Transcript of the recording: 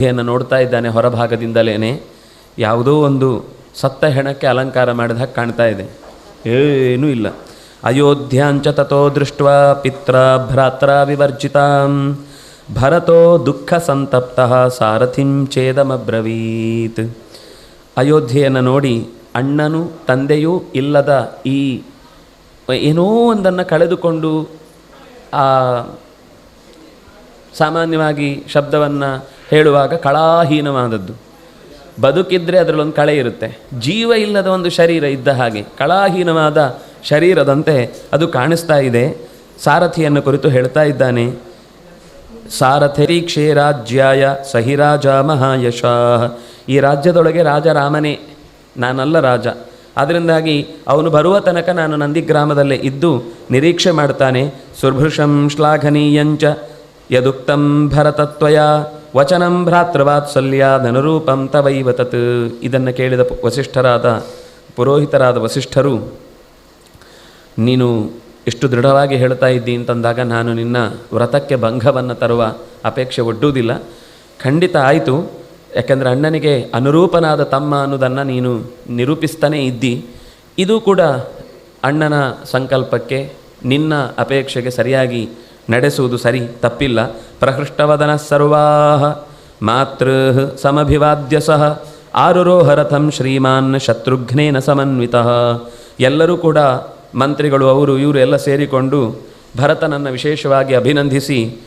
ಅಯೋಧ್ಯೆಯನ್ನು ನೋಡ್ತಾ ಇದ್ದಾನೆ ಹೊರಭಾಗದಿಂದಲೇ ಯಾವುದೋ ಒಂದು ಸತ್ತ ಹೆಣಕ್ಕೆ ಅಲಂಕಾರ ಮಾಡಿದ ಹಾಗೆ ಕಾಣ್ತಾ ಇದೆ. ಏನೂ ಇಲ್ಲ. ಅಯೋಧ್ಯಾಂಚ ತಥೋ ದೃಷ್ಟ ಪಿತ್ರ ಭ್ರಾತ್ರ ವಿವರ್ಜಿತಾಂ. ಭರತೋ ದುಃಖ ಸಂತಪ್ತ ಸಾರಥಿಂ ಛೇದಮಬ್ರವೀತ್. ಅಯೋಧ್ಯೆಯನ್ನು ನೋಡಿ ಅಣ್ಣನು ತಂದೆಯೂ ಇಲ್ಲದ ಈ ಏನೋ ಒಂದನ್ನು ಕಳೆದುಕೊಂಡು ಆ ಸಾಮಾನ್ಯವಾಗಿ ಶಬ್ದವನ್ನು ಹೇಳುವಾಗ ಕಳಾಹೀನವಾದದ್ದು. ಬದುಕಿದ್ರೆ ಅದರಲ್ಲೊಂದು ಕಳೆ ಇರುತ್ತೆ. ಜೀವ ಇಲ್ಲದ ಒಂದು ಶರೀರ ಇದ್ದ ಹಾಗೆ ಕಳಾಹೀನವಾದ ಶರೀರದಂತೆ ಅದು ಕಾಣಿಸ್ತಾ ಇದೆ. ಸಾರಥಿಯನ್ನು ಕುರಿತು ಹೇಳ್ತಾ ಇದ್ದಾನೆ. ಸಾರಥರೀಕ್ಷೇ ರಾಜ್ಯಾಯ ಸಹಿರಾಜ ಮಹಾಯಶ ಈ ರಾಜ್ಯದೊಳಗೆ ರಾಜ ರಾಮನೇ. ನಾನಲ್ಲ ರಾಜ. ಅದರಿಂದಾಗಿ ಅವನು ಬರುವ ತನಕ ನಾನು ನಂದಿಗ್ರಾಮದಲ್ಲೇ ಇದ್ದು ನಿರೀಕ್ಷೆ ಮಾಡ್ತಾನೆ. ಸುಭೃಶಂ ಶ್ಲಾಘನೀಯಂಚ ಯದುಕ್ತಂ ಭರತತ್ವಯ. ವಚನಂ ಭ್ರಾತೃವಾತ್ಸಲ್ಯ ಧನುರೂಪಂ ತವೈವ ತತ್. ಇದನ್ನು ಕೇಳಿದ ವಸಿಷ್ಠರಾದ, ಪುರೋಹಿತರಾದ ವಸಿಷ್ಠರು, ನೀನು ಎಷ್ಟು ದೃಢವಾಗಿ ಹೇಳ್ತಾ ಇದ್ದಿ ಅಂತಂದಾಗ ನಾನು ನಿನ್ನ ವ್ರತಕ್ಕೆ ಭಂಗವನ್ನು ತರುವ ಅಪೇಕ್ಷೆ ಒಡ್ಡುವುದಿಲ್ಲ. ಖಂಡಿತ ಆಯಿತು. ಯಾಕೆಂದರೆ ಅಣ್ಣನಿಗೆ ಅನುರೂಪನಾದ ತಮ್ಮ ಅನ್ನೋದನ್ನು ನೀನು ನಿರೂಪಿಸ್ತಾನೇ ಇದ್ದಿ. ಇದು ಕೂಡ ಅಣ್ಣನ ಸಂಕಲ್ಪಕ್ಕೆ, ನಿನ್ನ ಅಪೇಕ್ಷೆಗೆ ಸರಿಯಾಗಿ ನಡೆಸುವುದು ಸರಿ, ತಪ್ಪಿಲ್ಲ. ಪ್ರಹೃಷ್ಟವದನ ಸರ್ವಾ ಮಾತೃ ಸಮಭಿವಾದ್ಯ ಸಹ. ಆರುರೋಹರಥಂ ಶ್ರೀಮಾನ್ ಶತ್ರುಘ್ನೇನ ಸಮನ್ವಿತಃ. ಎಲ್ಲರೂ ಕೂಡ ಮಂತ್ರಿಗಳು, ಅವರು, ಇವರು ಎಲ್ಲ ಸೇರಿಕೊಂಡು ಭರತನನ್ನು ವಿಶೇಷವಾಗಿ ಅಭಿನಂದಿಸಿ